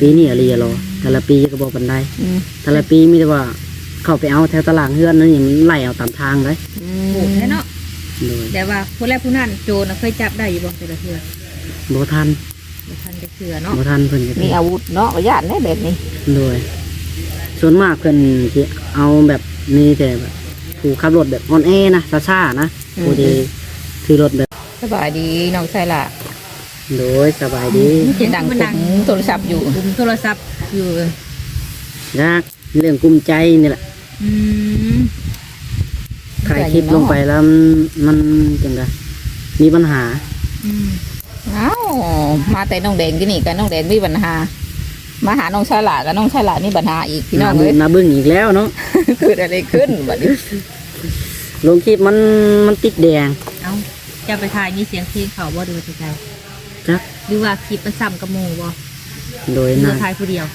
ปีนี้อะไรรอแต่ละปีก็บอกบันไดอืมแต่ละปีมีแต่ว่า เข้าไปเอาแถวตลาดเฮือนนั่นนี่มันไล่เอาตามทางเลยอืโหมแท้เนาะโดยแต่ว่าผู้แรกผู้นั้นโจรน่ะเคยจับได้อยู่บ่แต่ละเทื่อบ่ทันบ่ทันจะเทื่อเนาะบ่ทันเพิ่นจะมีอาวุธเนาะก็ย่านได้แบบนี้โดยส่วนมากเพิ่นสิเอาแบบนี้แต่แบบผู้ขับรถแบบออนแอนะช้าๆนะผู้ที่คือรถแบบสบายดีน้องชายล่ะ โดยสบายดีเสียงดังผมโทรศัพท์อยู่กุมโทรศัพท์อยู่ยากเรื่องกุมใจนี่แหละอืมถ่ายคลิปลงไปแล้วมันมันจังไดมีปัญหาอืมเอ้ามาแต่น้องแดงที่นี่กับน้องแดงมีปัญหา มาหาน้องชายล่ะกับน้องชายล่ะมีปัญหาอีกพี่น้องหาเอ้บึ้ยงหนาบึ้งอีกแล้วเนาะเกิดอะไรขึ้นบัดนี้ลงคลิปมันมันติดแดง เอ้าจะไปถ่ายมีเสียงเพลงเขาบ่ดูว่าจะใจ จักหรือว่าคลิปมันซ้ำกับหมู่บ่โดยหรือนาว่าถ่ายผู้เดียว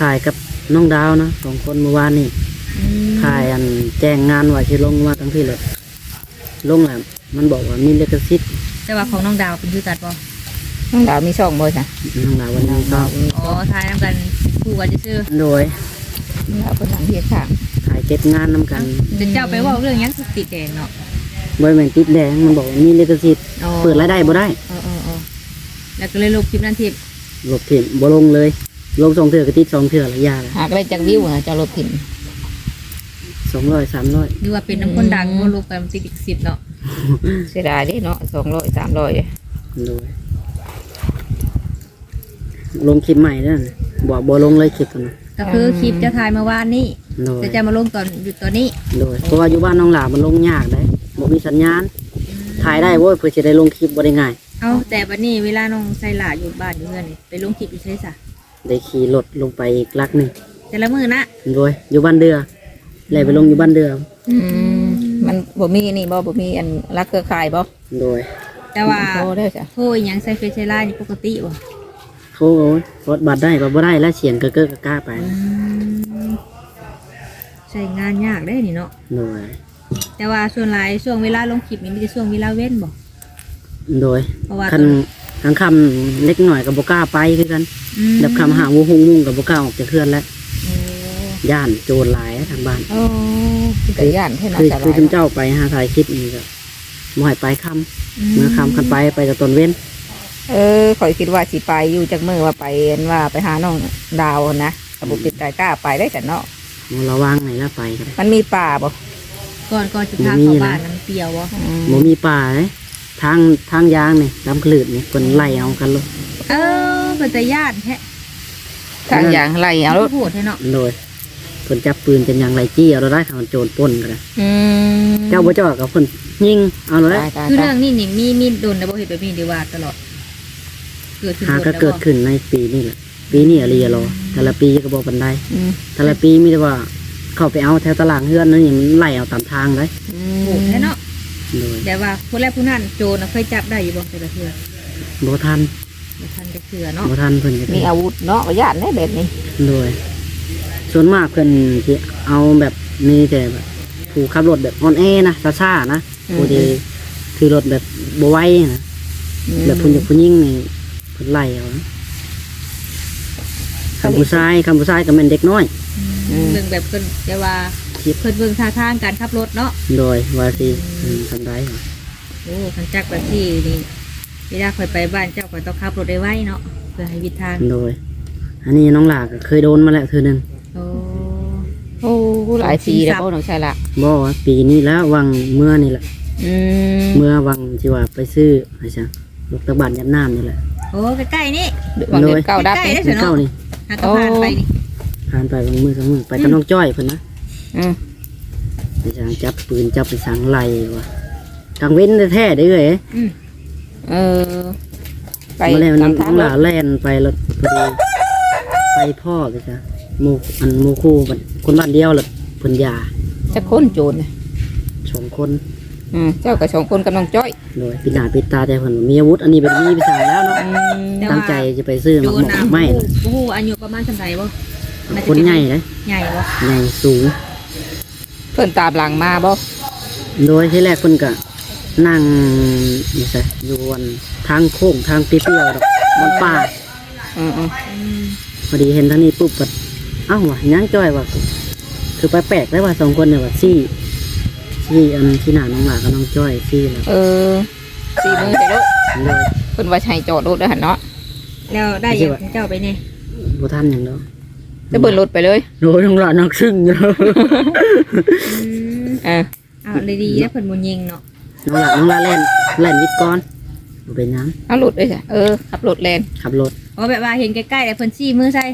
ถ่ายกับน้องดาวนะสองคนเมื่อวานนี่อืมถ่ายอันแจ้งงานว่าจะลงมาทั้งที่เลยลงแหละมันบอกว่ามีเลขสิทธิ์แต่ว่าของน้องดาวเป็นชื่อตัดบ่น้องดาวมีช่องบ่จ้ะน้องดาววันนี้ก็อ๋อถ่ายนํกันคู่กันซื่อโดยน้องดาวเป็นหลังเพียงข้างถ่ายเก็บงานน้ำกันๆจะเจ้าไปเว่าเรื่องหยังคือติดแดงเนาะบริเวณติดแดงมันบอกว่ามีเลขสิทธิ์อ๋อเปิดรายได้บ่ได้ เออเออเออ แล้วก็เลยลบคลิปนั้นทิพย์ลบถิ่มบ่ลงเลย ลงสองเถื่อก็ติดสองเถื่อละยาละหากได้จากวิวนะจะลบถิ่นสองร้อยสามร้อยหรือว่าเป็นน้ำคนดังบ่ลบกันติดอีกสิบเนาะเสียดายเดิเนาะสองร้อยสามร้อยโดยลงคลิปใหม่เด้อบอกบ่ลงเลยคลิปกันนะก็คือคลิปจะถ่ายเมื่อวานนี้โดยจะจะมาลงตอนอยู่ตอนนี้โดยเพราะว่าอยู่บ้านน้องหลามันลงยากได้บ่มีสัญญาณถ่ายได้เว้ยเพื่อจะได้ลงคลิปบ่ได้ง่าย เอาแต่บัดนี้เวลาน้องไซหลาอยู่บ้านอยู่เงินนี่ไปลงคลิปอยู่ใช่ซะได้ขี่รถลงไปอีกลักหนึ่งแต่ละมือนะโดยอยู่บ้านเดือเลยไปลงอยู่บ้านเดืออืมมันบ่มีนี่บ่บ่มีอันรักเครือข่ายบ่โดยแต่ว่าโทรได้จ้ะโทรอหยังใส่เฟซใช้ไลน์นี่ปกติบ่โอ้ยรถบัตรได้ก็บ่ได้แล้วเสียงเก้อเก้อกล้าไปอืมใช้งานยากได้นี่เนาะโดยแต่ว่าส่วนหลายช่วงเวลาลงคลิปนี่มีแต่ช่วงเวลาเว้นบ่ โดยเพราะว่าคันทางคำเล็กหน่อยกับบ่กล้าไปคือกันอืมแบบคำหาวุ้งหุ่งกับบ่กล้าออกจากเพื่อนแล้วโอ้ย่านโจรหลายทางบ้านโอ้แต่ย่านแค่นั้นคือจะคือไรคุณเจ้าไปหาถ่ายคลิปนี่ก็บ่ให้ไปคำเมื่อคำคันไปไปกับตนเว้นเออข่อยคิดว่าสิไปอยู่จากมือว่าไปอันว่าไปหาน้องดาวนะกระบุกติดใจกล้าไปได้แต่เนาะระวังไหนละไปก็ได้มันมีป่าบ่ก่อนก่อนจะพามีเข้านะบ้านน้ำเปรียวบ่อืมบ่มีป่าเลย ทางทางยางนี่ตามคลืดนี่คนไล่เอากันเลยเออเป็นแต่ญาติแท้ทางอย่างไรเอารถโหดแท้เนาะโดยคนจับปืนกันอย่างไรจี้เอาเราได้ทางโจรปล้นกันนะอืมเจ้าบ่เจ้ากับคนยิงเอาเราได้ตายตายคือตาเรื่ยองนี้นี่มีมีโดนนะบ่เห็นแบบนี้ดีว่าตลอด เกิดขึ้นหาโดนก็แล้วเกิดบ่ขึ้นในปีนี้แหละปีนี้อะไรรอแต่ละปีก็บอกบันไดอืมแต่ละปีมีแต่ว่า เข้าไปเอาแถวตลาดเฮือนนั่นนี่มันไล่เอาตามทางเลยอืโหมดแท้เนาะ โดยแต่ว่าผู้แรกผู้นั้นโจรน่ะเคยจับได้อยู่บ่แต่ละเทื่อบ่ทันบ่ทันจะเทื่อเนาะบ่ทันเพิ่นจะมีอาวุธเนาะก็ย่านได้แบบนี้โดย ส่วนมากเพิ่นสิเอาแบบนี้แต่แบบผู้ขับรถแบบออนแอนะช้าๆนะผู้ที่คือรถแบบบ่ไหวนะแบบผู้หญิงผู้หญิงนี่เพิ่นไล่เอานะคำผู้ชายคำผู้ชายก็เป็นเด็กน้อยเบิ่งแบบเพิ่นแต่ว่า คิดเพิ่นเบิ่งท่าทางการขับรถเนาะโดยว่าสิอืมทำได้เหรอโอ้คันจักแบบที่นี่เวลาข่อยไปบ้านเจ้าข่อยต้องขับรถได้ไวเนาะเพื่อให้วิดทางโดย อันนี้น้องหลาก็เคยโดนมาแล้วเธอหนึ่งโอ้ โอ้หลายปีแล้วพ่อน้องชายละบอกว่าปีนี้แล้ววังเมื่อนี่แหละอืมเมื่อวังที่ว่าไปซื้ออะไรจังลูกตะบันยัดน้ำนี่แหละโอ้ใกล้ๆนี่วางเดือนเก้าดับใกล้ นี่ๆมือเก้านี่หากระผ่านไปนี่ผ่านไปบางมือสองมือไปกับน้องจ้อยเพิ่นนะ อืมไปจังจับปืนจับไปสังไล่ว่ะทางเว้นแท้ๆได้เลยอืมเออ ไปมาแล้วตาน้มองทางหรลาถแล่นไปแล้วพอดีไปพ่อเลยจ้ะหมูอันหมูคู่บัดคนบ้านเดียวเลยเพิ่นยาจะค้นโจรนะสองคนอืมเจ้ากับสองคนกำลังจ้อยโดยปิดหน้าปิดตาแต่เพิ่นมีอาวุธอันนี้เป็นมีไปสั่งแล้วเนาะอืมตั้งใจจะไปซื้อหโจมากหมนะกไม่โอ้โหอายุประมาณสันไดบ่าจะคนใหญ่เลยใหญ่บ่ใหญ่สูงเพิ่นตามหลังมาบ่โดยที่แรกเพิ่นก็นั่งนี่ซะอยู่วันทางโค้งทางเปรี้ยวๆดอกมันป่าอืมอืมอืมพอดีเห็นทางนี้ปุ๊บก็เอ้าว่ะยังจ้อยว่ะคือไปแปลกได้ว่าสองคนเนี่ยว่าซี่ซี่อันที่หน้าน้องหลากับน้องจ้อยซี่แล้วเออสี่มือใช่ลูกโดยเพิ่นว่าใช้จอดรถแล้วหั่นเนาะแล้วได้ยังของเจ้าไปเนี่ยบ่ทันหยังดอก จะเบิ่นรถไปเลยโดยน้องหลานนักซึ่งอยู่แล้วเออเอาเลยดีแล้วเพิ่นบ่ยิงเนาะน้องหลานน้องหลานเล่นเล่นวิทย์ก่อนบ่เป็นหยังเอารถเลยจ้ะเออขับรถแลนขับรถอ๋อแบบว่าเห็นใกล้ๆแล้วเพิ่นชี้มือใส่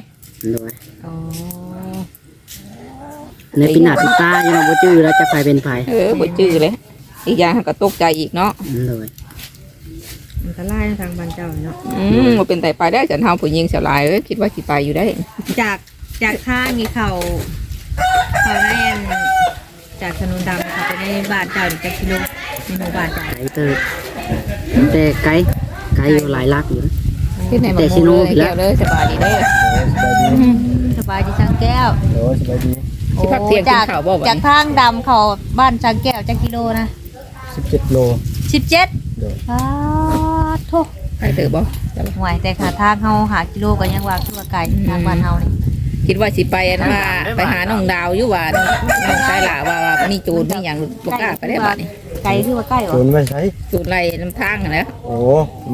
โดยอ๋อในปีหน้าปีตายังบ่จื้อแล้วจะไปเป็นไผเออบ่จื้อเลยอีกอย่างก็ตกใจอีกเนาะโดยอันตรายนะทางบ้านเจ้าเนาะอืมบ่เป็นไตไปได้ฉันเฮาผู้หญิงเสียหลายเอ้ยคิดว่าสิไปอยู่ได้จาก จากข้างนี่เขาเขาในอันจากถนนดำเขาไปในบ้านเจ้านี่จักกิโลในหมู่บ้านเจ้าไกลเติบแต่ไกลไกลอยู่หลายลักอยู่นะที่ไหนมาแต่โมชิโน่เลยผิดแล้วแก้วเลยสบายดีเด้อสบายดีช่างแก้วโอ้สบายดีที่พักเที่ยงกินข้าวบ่บัดจากนี้ทางดำเขาบ้านช่างแก้วจักกิโลนะ17โลสิบเจ็ดเดี๋ยวอ้าโทษไปเถอะบ่ห่วยแต่ขาทางเฮาหากิโลก็ยังว่าคือว่าไกลทางบ้านเฮานี่ คิดว่าสิไปอันว่าไปหาน้องดาวอยู่ว่าน้องน้องชายหล่าว่าว่ามีโจรมีหยังบ่กล้าไปได้บัดนี้ไกลคือว่าใกล้โจบ่นไม่ใช้โจรไล่น้ำทางนั่นแหละโอ้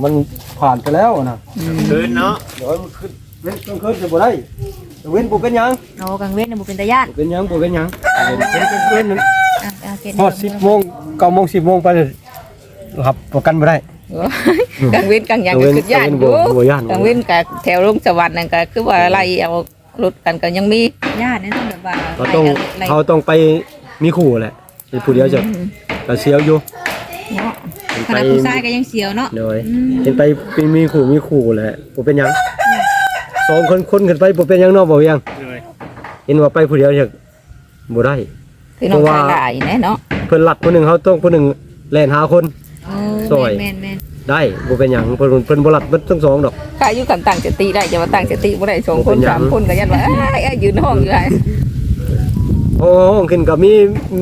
มันผ่านไปแล้วนะอืมคืนเนาะเดี๋ยวมันขึ้นเว้นต้องขึ้นจะบ่ได้เว้นบ่เป็นหยังโอ้กังเว้นน่ะบ่เป็นตาย่านบ่เป็นหยังบ่เป็นหยังเว้นเป็นเว้นนั้นอะเอาเกณฑ์ฮอด10โมง9โมง10โมงไปเลยครับประกันบ่ได้โอ้ยกลางเว้นกลางหยังก็คือญาติอยู่กลางเว้นบ่บ่ย้านกลางเว้นกับแถวลงสวรรค์นั่นก็คือว่าไล่เอา รถกันก็ยังมีย่านนั่นต้องแบบว่าเขาต้องไล่เขาต้องไปมีคู่แหละเป็นผู้เดียวจะก็เสียวอยู่เนาะขนาดผู้ชายก็ยังเสียวเนาะโดยเห็นไปเป็นมีคู่มีคู่แหละบ่เป็นหยังสองคนคนขึ้นไปบ่เป็นหยังเนาะบ่ยังเลยเห็นว่าไปผู้เดียวจะบ่ได้ คือน้องเพราะชาว่ายหลายแน่เนาะเพิ่นลัดคนหนึ่งเขาต้องคนหนึ่งแล่นหาคน โอ้ซอย แม่นแม่น ได้บ่เป็นหยังเพิ่นเพิ่นบ่ลัดเบิดทั้งสองดอกถ้าอยู่กันตั้งสติได้จะว่าตั้งสติบ่ได้สองคนเป็นหยัง สามคนก็ยันว่าเอ้ยเอ้ยยืนห้องอยู่ไงโอ้ห้องขึ้นก็มี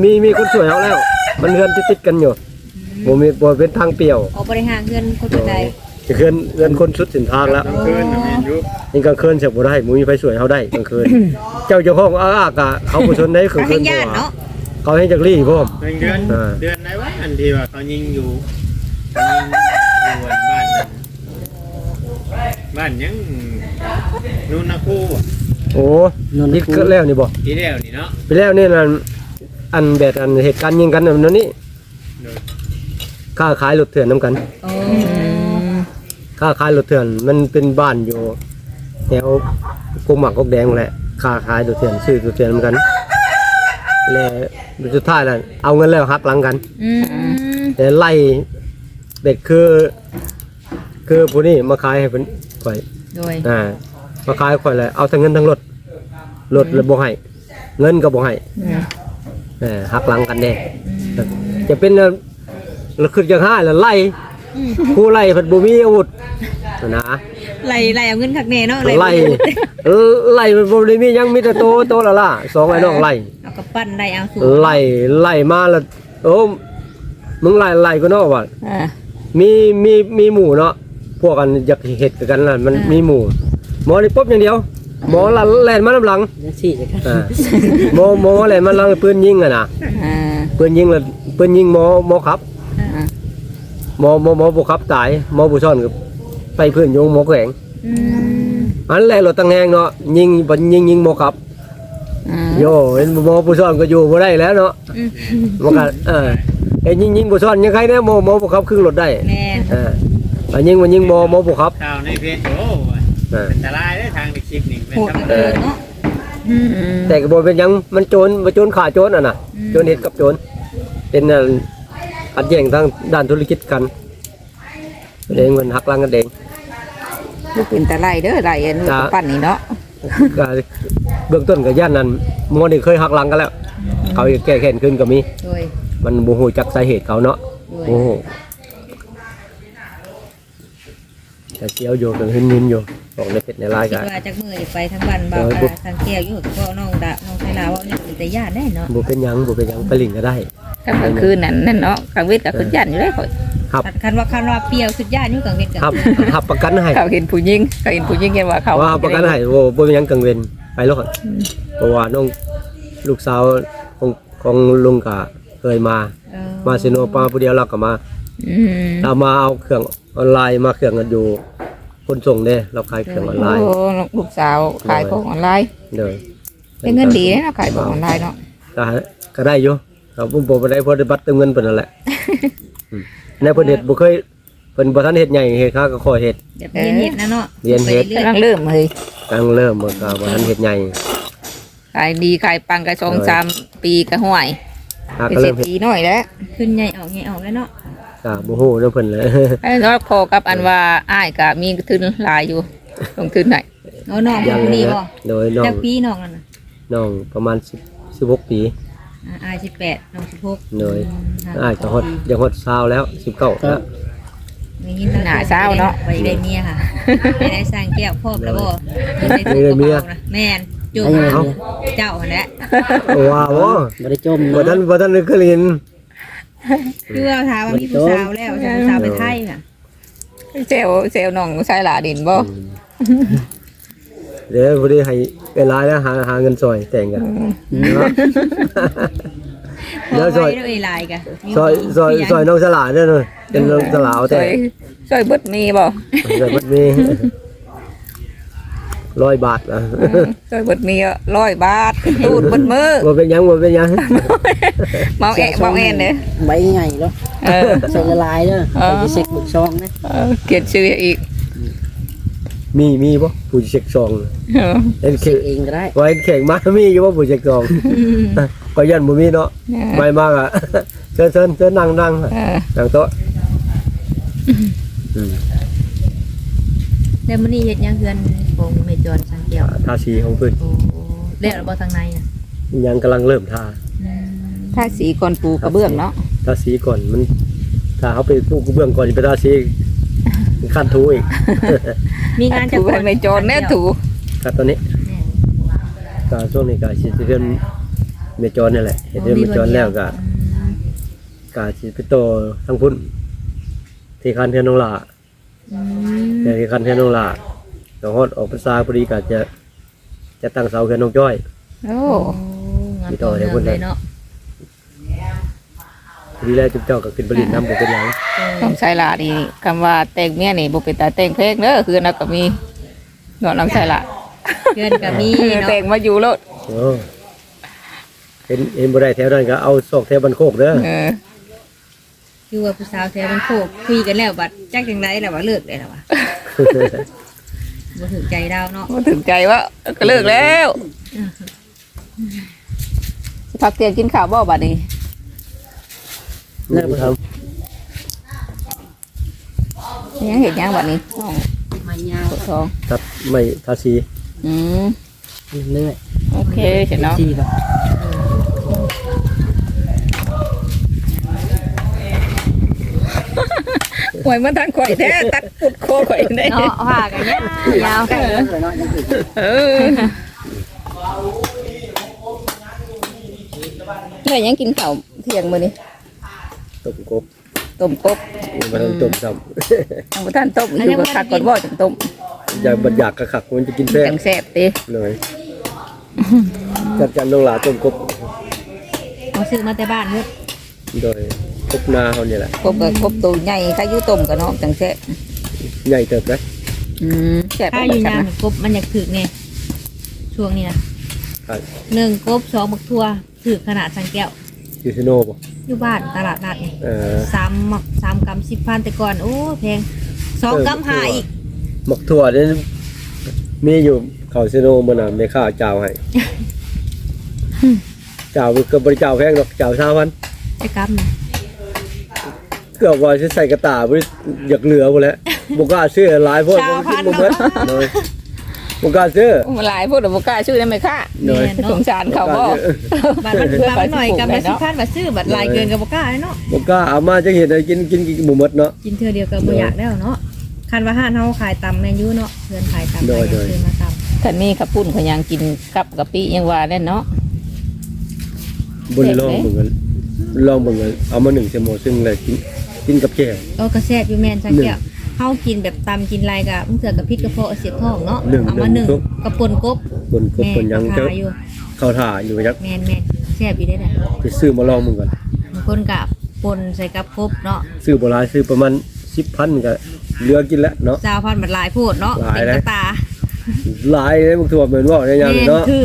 มีมีคนช่วยเฮาแล้ว มันเฮือนติดๆกันอยู่บ่มีบ่เป็นทางเปรี่ยวๆออกบริหารเงินคนตัวใดจะเฮือนเฮือนคนสุดสินทางแล้ว คืนน่ะแม่นอยู่นี่กลางคืนเสียบ่ได้บ่มีไฟช่วยเฮาได้กลางคืน เจ้าเจ้าของอ้ากะเขาบ่สนได้กลางเขาคืให้นญาติเนาะเขาให้จักรีพร้อม เดือนเดือนอ่าเดือนไหนวะอันที่ว่าเขายิงอยู่เขายิงอยู่บ้านนั้น บ้านยังนู่นนะคู่อะโอ้นนนี่ท์ก็แล้วนี่บ่ที่แล้วนี่เนาะไปแล้วนี่นั่นอันแบบอันเหตุการณ์ยิงกันนั่นนี่เดี๋ยวค้าขายรถเถื่อนนํกันโอ้ค้าขายรถเถื่อนมันเป็นบ้านอยู่แถวกงหมักกกแดงแหละค้าขายรถเถื่อนซื้อรถเถื่อนเหมือนกันแล้วสุดท้ายแล้วเอาเงินแล้วหักหลังกันอืมแต่ไล่เด็กคือ คือผู้นี้มาขายให้เป็น ข่อยโดย อ่ามาขายข่อยเลยเอาทั้งเงินทั้งรถรถเลยบ่ให้เงินก็บ่ให้เออหักหลังกันแน่จะเป็นเอ่อแล้วคือจะห้าแล้วไล่ผู้ไล่เพิ่นบ่มีอาวุธนะไล่ไล่เอาเงินคักแน่เนาะไล่เออไล่มันบ่ได้มีหยังมีแต่โตโตละล่ะสองไอ้น้องไล่เอากับปั้นไล่เอาสู่ไล่ไล่มาแล้วโอ้มึงไล่ไล่ก็เนาะว่าอ่ามีมีมีหมู่เนาะ พวกกันอยากเห็ดกันน่ะมันมีหมู่หมอนี่ปุ๊บอย่างเดียว หมอละแล่นมาน้ำหลังยังสี่จะกันอ่าหมอหมอแล่นมาหลังปืนยิงอะนะอ่าปืนยิงแล้วปืนยิงหมอหมอขับอ่าหมอหมอหมอบุขับตายหมอบุซ่อนก็ไปเพื่อนโยงหมอแขวงอืมอันแรกรถตังแหงเนาะยิงบันยิงยิงหมอขับ อ่าโยเห็นหมอบุซ่อนก็อยู่บ่ได้แล้วเนาะอืมมันก็เออไอ้ยิงยิงบุซ่อนยังไงเนี่ยหมอหมอบุขับขึ้นรถได้แม่นเอ่า ไปยิงมันยิงหมอหมอบุขับข่าวในเพจโอ้ยอ่าอันตรายได้ทางในคลิปนี่เป็นโหดธรรมเหลือดาเกินเนาะอืมอืมแต่ก็บอกเป็นหยังมันโจรมาโจรขาโจรอะนะอืมโจรเห็ดกับโจรเป็นอันขัดแย้งทางด้านธุรกิจกันเด้งมันหักหลังกันเด้งลูกเป็นตาไล่เด้อไล่อันจ้าปั้นนี่เนาะก็เบื้องต้นกับย่านนั้นหมอนี่เคยหักหลังกันแล้ว เขาจะแก้แค้นขึ้นก็มี โดยมันโมโหจักสาเหตุเขาเนาะโดยโอ้โห แต่เสียวอยู่กับหึนนินอยู่บอกในเพจในไลน์คิกัดนว่าจักมือไปทั้งวันบ่าวเออตาทางแก้วอยู่กับพ่อน้องดาน้องไทลาว่าเนี่ยเป็นแต่ญาติได้เนาะบุเป็นหยังบุเป็นหยังไปลิงก็ได้กลางคืนนั่นนั่นเนาะกลางเวทกับคุณยันอยู่ได้ข่อยครับคันว่าคันว่าเปรี้ยวสุดยอดอยู่กังเวทกับครับหับประกันให้เขาเห็นผู้หญิงเขาเห็นผู้หญิงเห็นว่าเขาว่าหับประกันให้โอ้บ่มีหยังกังเวนไปแล้วก่อนเพราะว่าน้องลูกสาวของของลุงก็เคยมาเออมาซิโนปาผู้เดียวเราก็มา อืมเรามาเอาเครื่องออนไลน์มาเครื่องกันอยู่คนส่งเด้เราขายเครื่องออนไลน์โอ้ลูกสาวขายของออนไลน์เด้อได้เงินดีนะขายของออนไลน์เนาะก็ก็ได้อยู่ครับผมบ่ได้พอได้บัตรเติมเงินเพิ่นนั่นแหละอืมในเพิ่นเฮ็ดบ่เคยเพิ่นบ่ทันเฮ็ดใหญ่เฮ็ดค้าก็ขอเฮ็ดเดี๋ยวเรียนเห็ดนะเนาะเรียนเฮ็ดไปรื่อยกำลังเริ่มเลยกำลังเริ่มมันก็บ่ทันเฮ็ดใหญ่ขายดีขายปังกระชองสามปีกระห่วยหาเป็นก็เศรเริ่ษมเฮ็ดฐีหน่อยแล้วขึ้นใหญ่ออกใหญ่ออกแล้วเนาะ ก็บ่ฮู้นำเพิ่นเลยแล้วพอกับอันว่าอ้ายก็มีทุนหลายอยู่ลงทุนไหนอยเอาน้องยังคนนี้เลยบ่โดยน้อจังกปีน้องนั่นน่ะน้องประมาณ10 16ปี อ่าอาย18น้อง16โดยอืมอ้ายก็ฮอดยังฮอด20แล้ว19แล้วได้ยินแล้วหน้าเศร้าเนาะไปได้เมียค่ะไปได้สร้างแก้วครอบแล้วบ่ได้ได้เมียแม่นจุ๊บได้ยังไงเอ้าเนี่ยเจ้าหั่นแหละว้าวบ่ได้จมบ่ทันบ่ทันได้เคยเห็น คือว่าถามว่ามีผู้สาวแล้วจะผู้สาวไปไทยค่ะเซลเซลน้องชายหลาดินบ่เดี๋ยวพอดีให้เวลาแล้วหาหาเงินซอยแต่งกันเนาะพเดี๋อยวซอยไว้ด้วยหลายกะซอยซอยซอยน้องสลาเนี่ยเนอะเป็นน้องสลาเอาช่แต่วยช่วยเบิดมีบ่แต่มันมี ร้อยบาทอะช่วยเบิดมีร้อยบาทตูดเบิดมือบ่เป็นหยังบ่เป็นหยังเมาแอะเมาแอนเด้อใบใหญ่เนาะเออใส่ละลายเด้ออ๋อไปสิเซ็กบุกซองนะเออเขียนชื่ออีก มีมีบ่ผู้เช็คซองเออเอ็นเซ็เข่กเองก็ได้ไว้เข่งมามีอยู่บ่ผู้เช็คซองก็ยันบ่มีเนาะไม่มากอะเชิญเชิญเชิญนั่งนั่งเออนั่งโต๊ะ อืมเดี๋ยวมื้อนี้เฮ็ดหยังเฮือนของเมจอนสังเกียวทาสีของเพิ่นโอ้แล้วบ่ทางในน่ะยังกำลังเริ่มทาอืมถ้าสีก่อนปูกระเบื้องเนาะทาสีก่อนมันถ้าเขาไปปลูกกระเบื้องก่อนจะไปทาสีขั้นทูอีก มีงานจะถูให้ไม่โจรแน่ถูครับตอนนี้แน่ก็ช่วงนี้ก็สิเรียนเมจอนนี่แหละเห็นเรียนเมจอนแล้วก็อืมก็สิไปโตอทั้งพุ่นที่คันเทนองลา อืม แต่ที่คันเทนองลาก็ฮอดออกภาษาพอดีก็จะ จะตั้งเสาเขื่อนน้องจ้อยโอ้โอ้งานต่อเนื่องเลยเนาะพอดีแล้วจุ๊บเจ้าก็ขึ้นผลิตน้ำบ่เป็นหยังน้องชายหลานี่คำว่าแต่งเมียนี่บ่เป็นตาแต่งเพลงเด้อคือนักก็มีเนาะน้องชายหลาเพื่อนกับมีเนาะแต่งมาอยู่แล้วโอ้เห็นเห็นบ่ได้แถวนั้นก็เอาซอกแถวบันโคกเด้อเออคือว่าผู้สาวแท้มันโคกคุยกันแล้วบัดจักจังไดแล้วว่าเลิกได้แล้วว่ะ บ่ถึงใจดาวเนาะบ่ถึงใจว่าก็เลิกแล้วสิพักเที่ยงกินข้าวบ่บัดนี้เลิกครับยังเห็นยังบัดนี้น้องไม่ยาวปวดท้องตัดไม่ทาสีอืมเรื่อยโอเคเห็นเนาะ ที่แบบ หวยมันทางข่อยแท้ตัดปุดโคข่อยได้เนาะว่ากันยาวยาวใกล้แล้วเลยเนาะยังติดเออเมื่อยังกินข้าวเที่ยงมื้อนี้ต้มกบต้มกบบ่ต้องต้มซ้ำทางบ่ทันต้มอยู่กับคักก่อนบ่จังต้มอยากบัดอยากกะคักมันจะกินแซ่จับงแซ่บติเลยจัดจันน้องหลาต้มกบเอาซื้อมาแต่บ้านเด้อโดย กบนาเขาเนี่ยแหละกบก็กบตัวใหญ่ถ้าอยู่ต้มก็เนาะจังแซ่บใหญ่เติบเลยอืมแซ่บถ้าบ่อยู่จัยางมกบมันอยากถึกไงช่วงนี้นะครับหนึ่งกบสองบักทั่วถึกขนาดสังแก้วยูซิโน่บ่อยู่บ้านตลาดนัดนี่เออสามหมักสามกำสิบพันแต่ก่อนโอ้แพงสองเออกำหาอีกหมักถั่วนี่มีอยู่เขาซิโน่มื้อน่ะแม่ค้าเจ้าให้เจ้าก็บ่ได้เจ้าแพงดอกเจ้าชาวพันไอ้กำนะ เกือบว่าสิใส่กระตาบ่ได้อยากเหลือพุ่นแหล้วบ่กล้าซื้อหลายพวกบ่กินบ่เบิดเลยบ่กล้าซื้อมันหลายพวกเดี๋ยวบ่กล้าชื่อได้ไหมค่ะโดยแม่นสเนาะงสารเขาบ่บัตรมันบัตรมันหน่อยกำละสิบพันบัตรซื้อบัตรลายเกินกับบ่กล้าเนาะบ่กล้าเอามาจังเห็นได้กินกินกินบ่หมดเนาะกินเทื่อเดียวก็บ่อยากแล้วเนาะคันว่าห้านเฮาขายตำแมนยูเนาะเพื่อนขายตำโดยโดยซื้อมาตท่านนี้ขับปุ้นเขายังกินกับกะปิยังว่าแน่นเนาะบ่ได้ลองเบิ่งกันลองเบิ่งกันเอามา1ชั่วโมงซึ่งเลยกิน กินกับแก้วเออกระแซบอยู่แม่นจักแก้วเฮากินแบบตำกินไรก็มึงเถื่อกับพิษกระเพาะเสียบท้องเนาะหนึ่งเอามาหนึ่งหนึ่งซุปกระปนกบบนกบแม่บนหยังก็เจ้าทาอยู่เข้าท่าอยู่จักแม่นแม่นแซ่บอยู่ได้แหละไปซื้อมาลองมึงก่อนบางคนกับปนใส่กับครบเนาะซื้อบ่หลายซื้อประมาณ10,000ก็เหลือกินแล้วเนาะเจ้าพันธุ์มันหลายโพูดเนาะหลายเป็นเลยกระตาหลายเลยบางทั่วเหมือนว่าในยามแม่นี้นเนาะคือ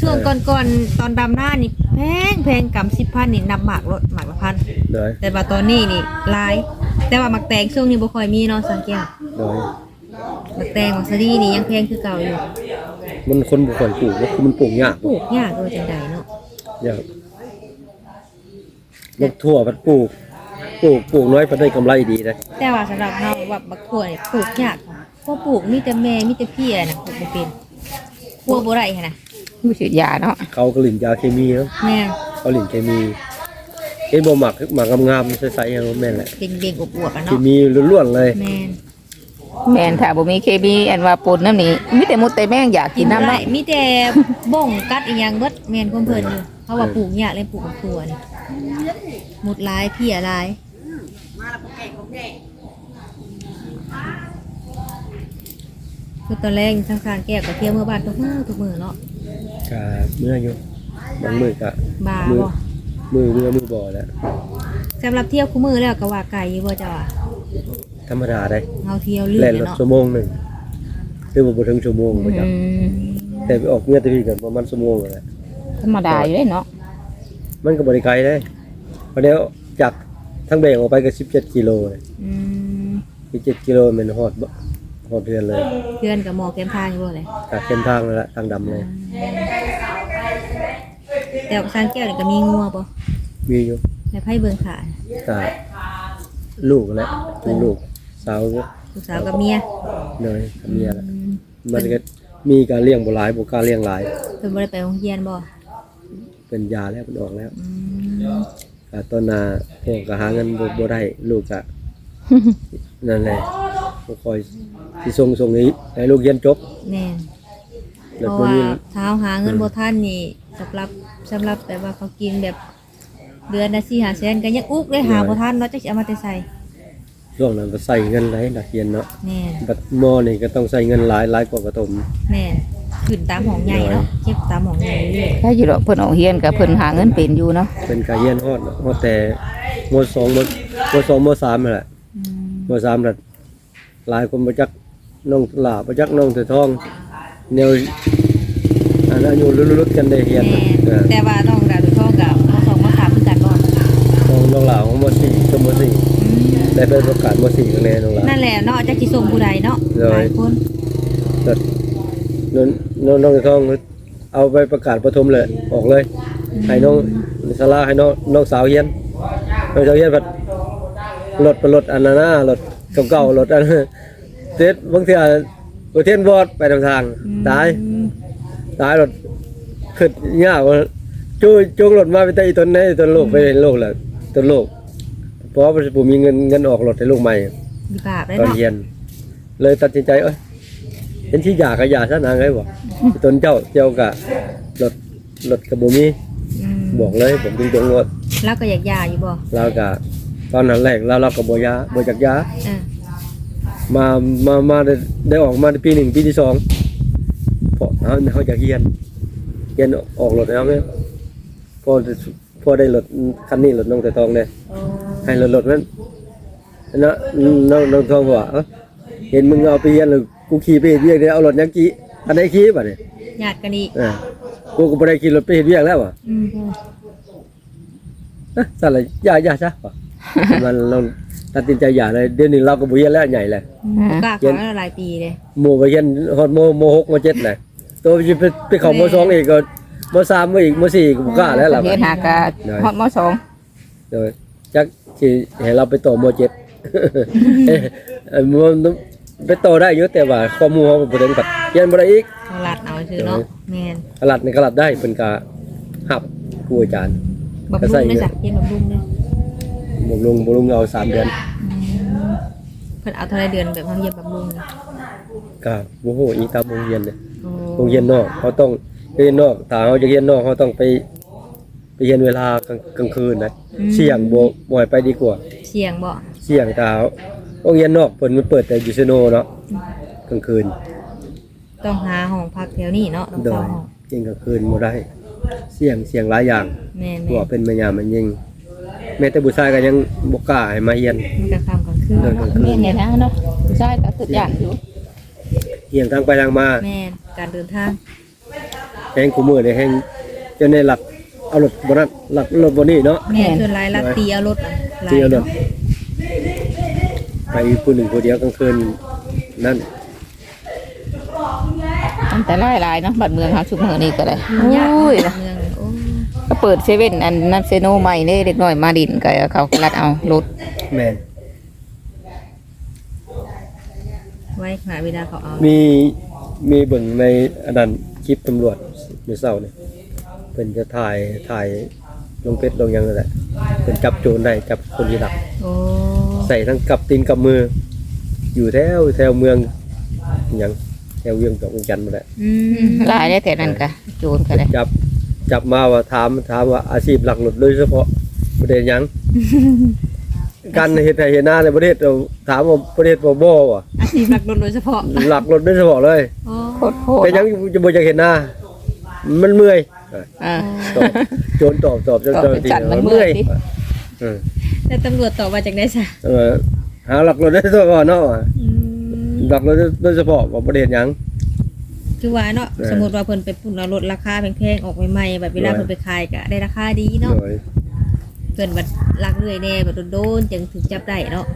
ช่วงก่อนๆตอนดำหน้านี่แพงแพงกำสิบพันนี่นับหมากรถหมากละพันเด้อแต่ว่าตอนนี้นี่หลาย แต่ว่าหมักแตงช่วงนี้บ่ค่อยมีเนาะสังเกตเด้อหมักแตงของซาดีนี่ยังแพงคือเก่าอยู่มันคนบ่ค่อยปลูกก็คือมันปลูกยากปลูกยากโดยจังใดเนาะยากนกทั่วมันปลูกปลูกปลูกน้อยพอได้กำไรดีนะแต่ว่าสำหรับเราแบบบักถั่วนี่ปลูกยากเพราะปลูกมีแต่แม่มีแต่พี่อะไรนะปลูกบ่เป็นครัวบ่ได้หั่นน่ะ บ่ฉีดยาเนาะเขาก็หลิ่นยาเคมีเนาะแม่เขาหลิ่นเคมีเอ้บ่หมักหมักงามๆใสๆอย่างนั้นแม่นแหละเป็นเบ่งๆอวบๆอะเคเนาะมีล้วนๆเลย แม่นแม่นถ้าบ่มีเคมีอันว่าปนน้ำนี่มีแต่มดแต่แมงอยากกิกินนน้ำได้เนาะมีแต่บ่งกัดอีหยังเบิดแม่นความเพิ่นอยู่เพราะว่าปลูกยากเลยปลูกบักถั่วนี่หมดหลายพี่หลายคือตอนแรกทางการแก้วก็เที่ยวเมื่อบ้านทุกมื้อทุกมื้อเนาะ กะเมื่ออยู่บางมื้อก็บามือบ่มือเมื่อมือบ่แล้วสำหรับเที่ยวคู่มื้อแล้วก็ว่าไกลอยู่บ่เจ้าอะธรรมดาได้เฮาเที่ยวลื่นแล่นเลยรถเนาะชั่วโมงหนึงหรือว่าบ่ถึงชั่วโมงบ่จักอืมแต่ไปออกเมื่อแตะพี่กันประมาณชั่วโมงนั่นแหละธรรมดาอยู่เด้เนาะมันก็บริไกลได้เพราะเดี๋ยวจากทั้งแบ่งออกไปก็17กิโลเลยอืม 17กิโลแมันฮอดบ่ ฮอดเดือนเลยเพื่อนกับหมอแก้มทางอยู่บ่เลยจากเส้นทางนั่นแหละทางดำเลย แต่ว่าสร้างแก้วนี่ก็มีงัวบ่มีอยู่แล้วไผเบิ่งขาก็ลูกแหละเป็นลูกสาวลูกสาวกับเมียเนยกับเมียแหละอืมมันก็มีการเลี้ยงบ่หลายบ่กล้าเลี้ยงหลาย เพิ่นบ่ได้ไปโรงเรียนบ่เป็นยาแล้วมันออกแล้วอืมก็ตอนน่ะพ่อก็หาเงินบ่บ่ได้ลูกก็ นั่นแหละ บ่คอยสิส่งส่งนี้ให้ลูกเรียนจบแน่นแล้วเพพราะวกว่านี้เท้าหาเงินบ่ทันนี่สำหรับสำหรับแต่ว่าเขากินแบบเดือนละ4-5แสนก็ยังอุกเลยหาบ่ทันเนาะจักสิเอามาแต่ใส่ช่วงนั้นก็ใส่เงินหลายนักเรียนเนาะแน่นบัดมอนี่ก็ต้องใส่เงินหลายหลายกว่าประถมแน่นขึ้นตามห้องใหญ่เนาะเก็บตามห้องใหญ่เรื่อยถ้าอยู่ดอกเพิ่นออกเฮียนก็เพิ่นหาเงินเป็นอยู่เนาะเป็นกาเยียนฮอดฮอดแต่มสองมมสองมสามนั่นแหละ อืม มสามน่ะ หลายคนประจักน้องหลาประจักน้องเถือทองแนวอันอายุรุ่นๆกันได้เฮียนแม่เออนแต่ว่าต้องดาวดูท่อกับมสองมสามคือกันบ่น้องน้องหลาของมสี่จบมสี่อืมได้ไปประกาศมสี่กันแน่น้องหลานั่นแหละเนาะจักสิส่งผู้ใดเนาะเลยหลายคนแต่น้องน้องน้องเถือทองเอาไปประกาศประถมเลยออกเลยให้น้องสลาให้น้องน้องสาวเฮียนน้องสาวเฮียนบัดรถเป็นรถอันนั้นนะรถ เก่าๆรถอันนั้นเต็ดบางทีอาจประเทศบอดไปทางทางตายอืมตายรถขึ้นยากว่าจูจูงรถมาไปแต่อีต้นไหนต้นโลกไปเห็นโลกแหละต้นโลกเพราะว่าผมมีเงินเงินออกรถให้ลูกใหม่มีบาปเลยตอนเนาะเย็นเลยตัดสินใจเอ้ยเห็นที่อยากก็อยากซะนางไงบอกต้นเจ้าเจ้ากะรถรถกระบุมีอืมบอกเลย ผมจึงจงรถแล้วก็อยากหย่าอยู่บ่เรากะ ตอนนั้นแรกเราเรากับบยาบจากยาเออมามามาได้ได้ออกมาในปีหนึ่งปีที่สองพอเขาเขาอยากเรียนเรียนออกรถแล้วไหมพอพอได้รถคันนี้รถน้องแต่ทองเนี่ยโอ้ให้รถรถนั้นนะน้องน้องทองบอกว่าเอ้าเห็นมึงเอาไปเรียนหรือกูขี่ไปเห็นเรียกเดี๋ยวเอารถยังกี้อันไหนขี่ป่ะเนี่ยญาติกันอีกอ่ากูก็ไม่ได้ขี่รถไปเห็นเรียกแล้วอะอืมนะสั่นเลยอย่าอย่าซะว่ะ มันลองตัดสินใจอย่าเลยเดี๋ยวนี้เราก็บุเรียนแล้วใหญ่เลยบ่กล้าขอแล้วหลายปีเลยโมไปเรียนฮอดโมโมหกโมเจ็ดเลยตัวไปไปไปเข้าโมสองอีกก็โมสามโมอีกโมสี่ก็บ่กล้าแล้วล่ะเฮียนหากะได้ฮอดมสองเดี๋ยวจักสิให้เราไปต่อโมเจ็ดเอ้ยเอ่อมันไปต่อได้อยู่แต่ว่าข้อมูลเขาบ่ถึงกับเรียนบ่ได้อีกเขาลัดเอาชื่อเนาะแม่นกลัดนี่กลัดได้เพิ่นก็หับครูอาจารย์บำรุงด้วยจ้ะเย็นบำรุงด้ว ยบ่ลงบ่ลงเอาสามเดือนอืมเพิ่นเอาเท่าไรเดือนแบบเขาเย็นบำรุงเนี่ยก็บ่ฮู้อีกตามโรงเรียนเนี่ยโอ้โรงเรียนนอกเขาต้องเรียนนอกถ้าเขาจะเรียนนอกเขาต้องไปไปเรียนเวลากลางกลางคืนนะเสี่ยงบ่บ่ให้ไปดีกว่า เสียงบ่เสี่ยงตาโรงเรียนนอกเพิ่นมันเปิดแต่อยู่ซิโนเนาะกลางคืนต้องหาห้องพักแถวนี้เนาะต้องโดเช่ายห้องจริงกลางคืนบ่ได้ เสี่ยงเสี่ยงหลายอย่างแม่นตัวแม่นเป็นแม่ยามมันยิง แม้แต่ผู้ชายก็ยังบ่กล้าให้มาเรียน มันกลางค่ำกลางคืนเดินกลางคืแม่นนเนี่ยนะเนาะผู้ชายก็สุดยอดอยู่เอียงทางไปทางมาแม่นการเดินทางแห่งกูมือเนี่ยแห่งจนในหลักเอารถบนั้นหลักรถบนนี้เนาะ แม่นส่วนหลายลักตีเอารถอะหลายเที่ยวรถเนาะไปผู้หนึ่งผู้เดียวกลางคืนนั่นอันแต่หลายหลายๆเนาะบัดเมืองเฮาชุมเฮอนี่ก็ได้มันยากโอ้ยเมืองโอ้ก็ เปิดเซเว่นอันน้ำเซโนใหม่เด้เด็กน้อยมาดินก็เขาลัดเอารถแมนไว้หาเวลาเขาเอามีมีเบิ่งในอันนั้นคลิปตำรวจในเศร้าเนี่ยเพิ่นจะถ่ายถ่ายลงเพชรลงหยังนั่นแหละเพิ่นจับโจรได้จับคนที่หลัก โอ้ใส่ทั้งกับตีนกับมือ อยู่แถวแถวเมืองหยังแถวเวียงตอกจันทร์มาแหละอืมหลายได้แต่นั้นก็โจรก็ได้จับ จับมาว่าถามถามว่าอาชีพหลักหลุดโดยเฉพาะประเด็นหยัง การเฮ็ดให้เห็นหน้าในประเทศเราถามว่าประเทศบ่บ่ว่ะอาชีพหลักรถโดยเฉพาะหลักหลุดโดยเฉพาะเลยโอ้โคตรโคตเป็นหยังจะบ่จะเห็นหน้า มันเมื่อยอ่าตอบโจรตอบตอบเจ้าตอบเจ้าเป็นที่จัดมันเมื่อยดิเออแต่ตำรวจตอบมาจากไหนซะเออหาหลักหลุดโดยเฉพาะเนาะอืมหลักหลุดโดยเฉพาะว่าประเด็นหยัง คือว่าเนาะเออสมมติว่าเพิ่นไปปุ่นเอารถราคาแพงๆออกใหม่ๆแบบเวลาเออเพิ่นไปขายก็ได้ราคาดีเนาะโดยเกินบัดลักเรื่อยแน่บัดโดนๆจึงถึงจับได้เนาะ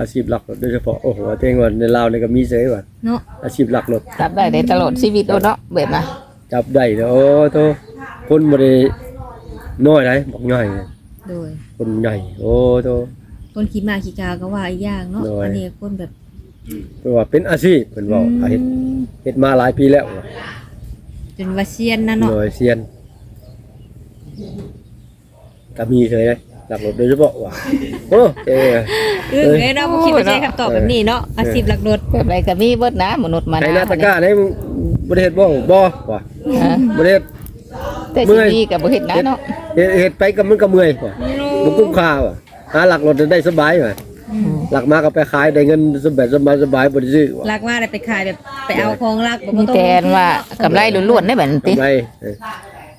อาชีพหลักหลุดโดยเฉพาะโอ้โหเจ๋งว่าในลาวนี่ก็มีเสยว่าเนาะอาชีพหลักหลุดรับได้ได้ตลอดชีวิตเนาะแบบน่ะจับได้เด้อโอ้โตคนบ่ได้น้อยได้บอกใหญ่โดยคนใหญ่โอ้โตคนขี่มาขี่กาก็ว่าอีกอย่างเนาะโดยอันนี้คนแบบ เพิ่นว่าเป็นอาชีพเพิ่นเว้าอะเฮ็ดอืมเฮ็ดมาหลายปีแล้วจนว่าเซียนนะเนาะหน่วยเซียนก็มีเฉยเลยหลักรถโดยเฉพาะว่าโอ้เอ้ยอึ้งเลยเนาะบ่คิดว่าจะได้คำตอบแบบนี้เนาะอาชีพหลักรถแบบไรก็มีเบิดนะมนุษย์มาไอ้นะนาตะกร้านี่มึงบ่ได้เฮ็ดบ่บ่ว่ะอ่าบ่ได้เฮ็ด แต่เมื่ชีอยวิตก็บ่เฮ็ดนะเนาะเฮ็ดเฮ็ดไปก็มันก็เมื่อยว่ะบ่คุ้มค่าว่ะหาหลักรถได้สบายว่ะ หลักมาก็ไปขายได้เงินสบายสบายสบายบ่ได้ซื้อว่ะลักมาได้ไปขายแบบไปเอาของลักบ่มีต้องแต่ว่ากำไรล้วนๆได้แบบนั้นติกำไรเออ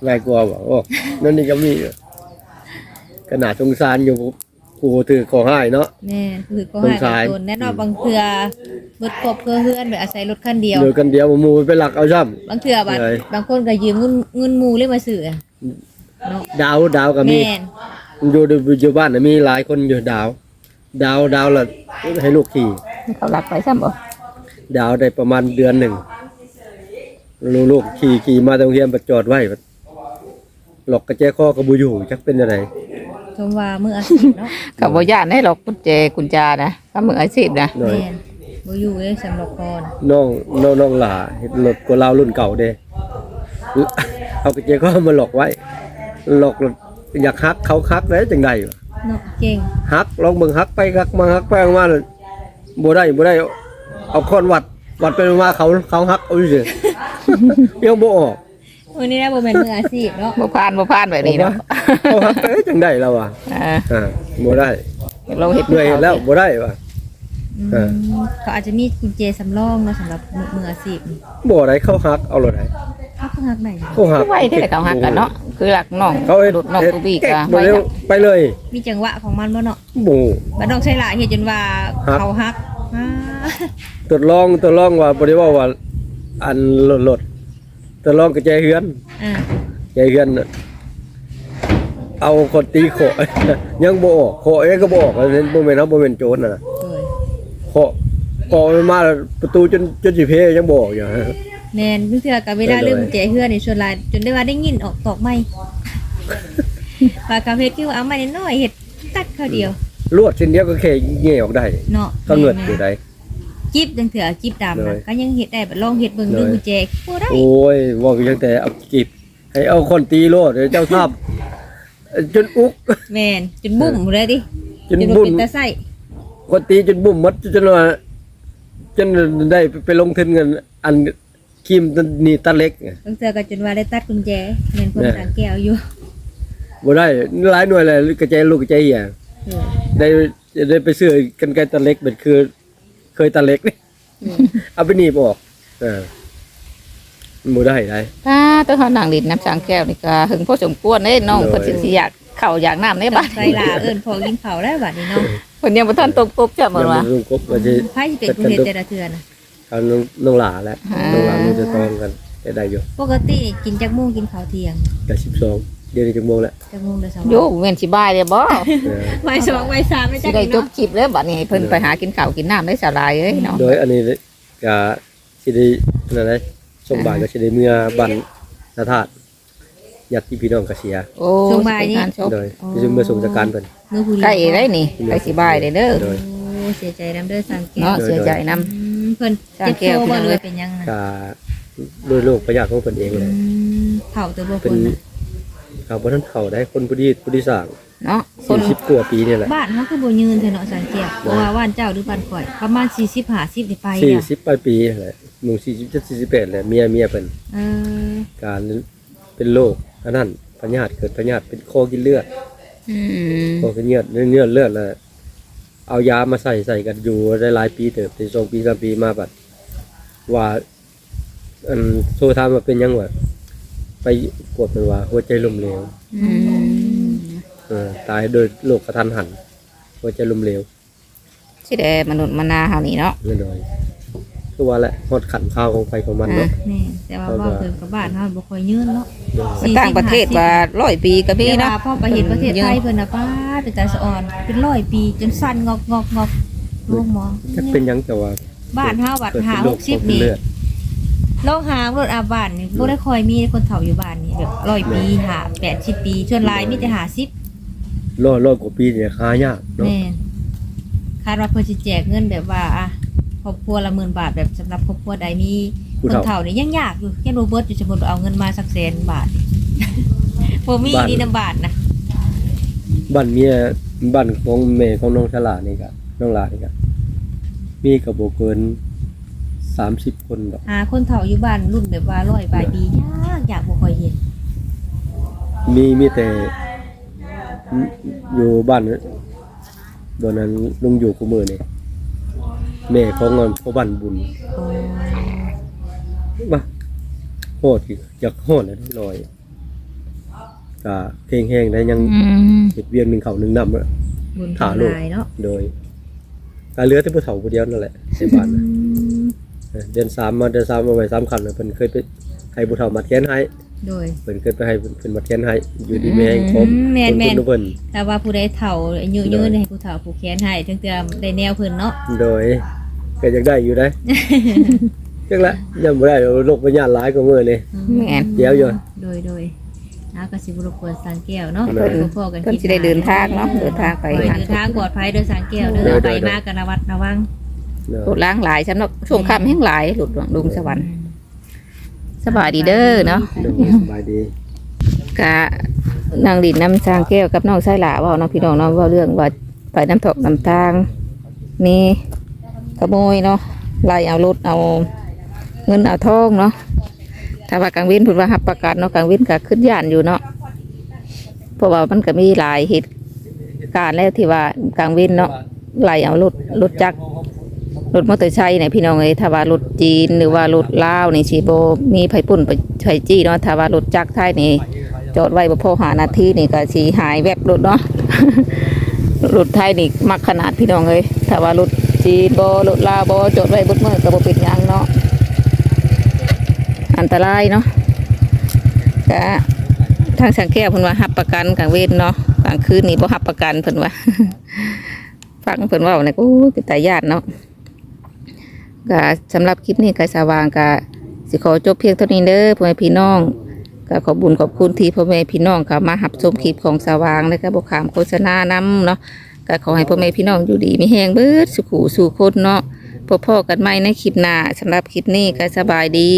ง่ายกว่าว่ะโอ้นั่นนี่ก็มีอยู่ขนาดสงสารอยู่กูถือของให้เนาะ แม่คือก็สงให้สารโดนแน่นอนบางเทื่อเบิดครบเพื่อเฮือนแบบอาศัยรถคันเดียว เดียวกันเดียวหมูไปหลักเอาซ้ำบางเทื่อบัดเลยบางคนก็ยืมเงินเงินหมู่เลยมาซื้ออะเนาะดาวดาวก็มีแม่น อยู่อยู่บ้านน่ะมีหลายคนอยู่ดาว ดาวดาวละให้ลูกขี่เขารักไปซ้ำบ่ดาวได้ประมาณเดือนหนึ่งลูกลูกขี่ขี่มาตรงเรียนประจอดไว้หลอกกระแจข้อกระบุอยู่จักเป็นอะไรชมว่ามืออาชีพเนาะก็บ่ย่านให้หรอกกุญแจกุญจานะก็มืออาชีพนะหน่อยแม่นบ่อยู่เลยสำหรับพรน้องน้องน้องหลาเฮ็ดรถกว่าเรารุ่นเก่าเด้เอากระแจข้อมาหลอกไว้หลอกรถอยากฮักเขาฮักได้จังไดวะ เนาะเก่งฮักลองเบิ่งฮักไปฮักมาฮักไปฮักมาเลยบ่ได้บ่ได้ เอาค้อนวัดวัดไปมาเขาเขาฮักเอาซื่อยังบ่ออกวันนี้นะบ่แม่นมืออาชีพเนาะบ่ผ่านบ่ผ่านแบบนี้เนาะเขาฮักไปจังได้แล้วว่ะอ่าอ่าบ่ได้เราเฮ็ดเหนื่อยเห็นแล้วบ่ได้ว่ะอืมเออเขาอาจจะมีกุญแจสำรองเนาะสำหรับมือมืออาชีพนี่บ่ได้เขาฮักเอารถไหนเขาเพิ่งหักได้เขาฮักไว้ที่เขาหักกันเนาะคือหลักน้องเขาเฮ็ดหลุดน้องเฮ็ดกูบีแก๊ก็บ่ไว้เร็วนะไปเลยมีจังหวะของมันบ่เนาะบ่บัดน้องใช้หลายเฮ็ดจนว่าหักเขาหักอ่าทดลองทดลองว่าบ่ได้ว่าว่าอันรถรถทดลองกระจายเฮือนอ่าใจเฮือนน่ะเอาคนตีโขยังบ่ออกโขเองก็บ่ออกแล้วเห็นบ่แม่นเอาบ่แม่นโจรน่ะโดยเคาะเกาะมันมาแล้วประตูจนจนสิเพยังบอกอยู่ฮะ แม่นเพิ่งเทื่อกับเวลาโดยลืมกุญแจเฮือนนี่ส่วนหลายจนได้ว่าได้ยินออกตอกไม้ปากกาเพชรคือว่าเอามาน้อยๆเฮ็ดตัดเข้าเดียวลวดเส้นเดียวก็แค่แง่ออกได้เนาะก็เงิดอยู่ได้จิ๊บจังเถื่อจิ๊บดำโดนะยก็ยังเฮ็ดได้บัดลองเฮ็ดเบิ่งลืมโดยกุญแจบ่ได้โอ้ยบอกอยู่ตั้งแต่เอากีบให้เอาคนตีโลดเดี๋ยวเจ้าทาบจนอุกแม่นจนบุ้มเลยดิจนจนบุ่บ่มเป็นตาไส้คนตีจนบุ่มหมดจนว่าจนได้ไปลงทุนเงินอัน ครีมนี่ตาเล็กไงบางเทื่อก็จนว่าได้ตัดกุญแจแม่นคนแม่ต่างแก้วอยู่บ่ได้หลายหน่วยเลยกระจายลูกกระจายเหี้ยได้ได้ไปซื้อกันไกรตะเล็กเป็นคือ เคยตะเล็กนี่เอาไปหนีบออกเออมันบ่ได้ได้ถ้าตัวเขานั่งดินน้ำสางแก้วนี่ก็หึงพอสมควรเด้น้องเลยเพิ่นสิสิอยากเข้าอยากน้ำในบ้านใส่ลาเอิ้นพอกินข้าวแล้วบัดนี้เนาะเพิ่นยังบ่ทันตบกบจ้ะบ่เดี๋ยวว่ามันลุงกบว่าจะไผสิเป็นผู้เฮ็ดแต่ละเทื่อน่ะ เอาน้องน้องหลาแล้วอ่า น้องหลามันจะต้องกันจะได้อยู่ปกตินี่กินจักโมงกินข้าวเที่ยงแต่สิบสองเดี๋ยวนี้จะโมงแล้วจักโมงเด้อสาวโยแม่นสิบายเลยบ่เออบ่าย2บ่าย3ไม่สิจักได้จบเนาะคลิปเลยบัดนี้ให้เพิ่นไปหากินข้าวกินน้ำได้สลายเอ้ยเนาะโดยอันนี้ก็สิได้นั่นแหละส่งบ่ายก็สิได้เมื่อบันสถานญาติพี่น้องก็เสีย โอ้สิไปงานศพโดยที่จะเมื่อส่งจากการเพิ่นมื้อผู้เดียวใกล้ได้นี่ไปสิบายเด้อเด้อโดยโอ้เสียใจนํเด้อสังเกตเนาะเสียใจนํอืม เพิ่นสร้างเจ็บแก้วโตบ่พี่น้องเลเอ้ยยเป็นยังไงก็ด้วยโรคประหยัดของเพิ่นเองอืเลยมเฒ่าตัวบ่เป็เพิ่นนน่ะเขาบ่ทันเข้าได้คนผู้ดีผู้ดีสร้างเนาะคน40กว่าปีนี่แหละบ้านเขาคือบ่ยืนเถอะเนาะสังเกตเพราะว่าบ้านเจ้าหรือบ้านข่อย ประมาณ40 50นี่ไปอะ40ปลายปีแหละหมู่47 48แหละเมียเมียเพิ่นเออการเป็นโรคอันนั้นพยาธิเกิดพยาธิเป็นคอกินเลือดอืมคอกินเลือดเนื้อเลือดเลือดแล้ว เอายามาใส่ใส่กันอยู่ได้หลายปีเติบเป็นสองปีสามปีมาบัดว่าอันโทรถามว่าเป็นหยังวะไปกดมันว่า หัวใจล้มเหลวอืมเออตายโดยโรคกระทันหัน หัวใจล้มเหลวสิได้มนุษย์มนาเฮานี่เนาะเงินดอย คือว่าแหละหอดขันข้าวของไปของมันเนาะแม่แต่ว่าบ้านเพิ่นกับบ้านเฮาบ่ค่อยยืนเนาะไปต่างประเทศว่าร้อยปีก็มีเวลาเนาะพ่อไปเห็นประเทศไทยเพิ่นน่ะป้าเป็นตาสะอ่อนเป็นร้อยปีจนสั่นงอกงอกงอกลงหมองจะเป็นหยังแต่ว่าบ้านเฮาวัดเกิดหาเป็นโรค60กินนี่เลือดลองหารถอาบ้านนี่บ่ได้ค่อยมีคนเฒ่าอยู่บ้านนี่แบบร้อยปีหา80ปีชวนหลายมีแต่50ร้อยร้อยกว่าปีเนี่ยหายากเนาะแม่นคาดว่าเพิ่นสิแจกเงินแบบว่าอะ ครอบครัวละหมื่นบาทแบบสำหรับครอบครัวใดมีผู้คนเฒ่า เฒ่านี่ยังยากอยู่แค่โรเบิร์ตอยู่สมมุติเอาเงินมาสักแสนบาท บ่มีบ้าน นี่นำบาทนะบ้านเมียบ้านของแม่ของน้องฉลาดนี่ก็น้องหลานี่ก็มีกับโบเกินสามสิบคนดอก หาคนเฒ่าอยู่บ้านรุ่นแบบว่าร้อยปลายปียากอยากบ่ค่อยเห็นมีมีแต่อยู่บ้านตอนนั้นลุงอยู่กูมือนี่ แม่ของงอนพ่อบ้านบุญบ้าโหดอีกอยากโหดเลยลอยก็เพลงแห้งได้ยังอืมเห็ดเวียงหนึ่งเขาหนึ่งน้ำอะ บุญหาลูกหลายเนาะโดยการเลือที่ผู้เฒ่าผู้เดียวนั่นแหละในบ้านน่ะเออเดือนสามมาเดือนสามมาไว้สามคันเลยเพิ่นเคยไปให้ผู้เฒ่ามัดแขนให้โดย เพิ่นเคยไปให้เพิ่นมัดแขนให้อยู่ดีแม่งครบอืมแม่นแม่นคนเพิ่นแต่ว่าผู้ใดเฒ่าอายุยืนให้ผู้เฒ่าผูกแขนให้ถึงจะได้แนวเพิ่นเนาะโดย ก็อยากได้อยู่ได้ จังละยังบ่ได้โรคปัญญาหลายกว่ามื้อนี่แม่น เดี๋ยวอยู่ โดยโดยนะก็สิบรบกวนสังแก้วเนาะโดยพ่อๆกันเพิ่นสิได้เดินทางเนาะเดินทางไปไปหาเดินทางปลอดภัยโดยสังแก้วเด้โดอยโดไปยมากันระวัดระวังเนาะหลุดล้างหลายฉันเนาะช่วงค่ำแห่งหลายหลุดลุงสวรรค์สบายดีเด้อเนาะโดยสบายดี กะนางดินน้ำจางแก้วกับน้องไส้หลาเว่าเนาะพี่น้องเนาะเว่าเรื่องว่าไปน้ำถกน้ำทางมี ขโมยเนาะไล่เอารถเอาเงินเอาทองเนาะถ้าว่ากลางเว้นพูดว่าหับประกันเนาะกลางเว้นก็ขึ้นย่านอยู่เนาะเพราะว่ามันก็มีหลายเหตุการณ์แล้วที่ว่ากลางเว้นเนาะไล่เอารถรถจักรรถมอเตอร์ไซค์เนี่ยพี่น้องเอ้ยถ้าว่ารถจีนหรือว่ารถลาวนี่สิโบมีไผปุ่นไปไผจี้เนาะถ้าว่ารถจักรไทยนี่จอดไว้บ่พอหานาทีนี่ก็สีหายแวบรถเนาะรถไทยนี่มักขนาดพี่น้องเลยถ้าว่ารถ จีบ่รถลาบ่จดไว้บดมือก็บ่เป็นยังเนาะอันตรายเนาะก็ทางสังแก้วเพิ่นว่ารับประกันกลางเว้นเนาะกลางคืนนี่บ่รับประกันเพิ่นว่าฟังเพิ่นว้าเนี่ยโอ้ยตาญาติเนาะก็สำหรับคลิปนี้ก็สว่างก็สิขอจบเพียงเท่านี้เด้อพ่อแม่พี่น้องก็ขอบุญขอบคุณที่พ่อแม่พี่น้องค่ะมาหับชมคลิปของสว่างแล้วก็บกขามโฆษณานำเนาะ ก็ขอให้พ่อแม่พี่น้องอยู่ดีมีแหงเบิดสุขูสู่คนเนาะพบพ่อกันใหม่ในคลิปหน้าสำหรับคลิปนี้ก็สบายดี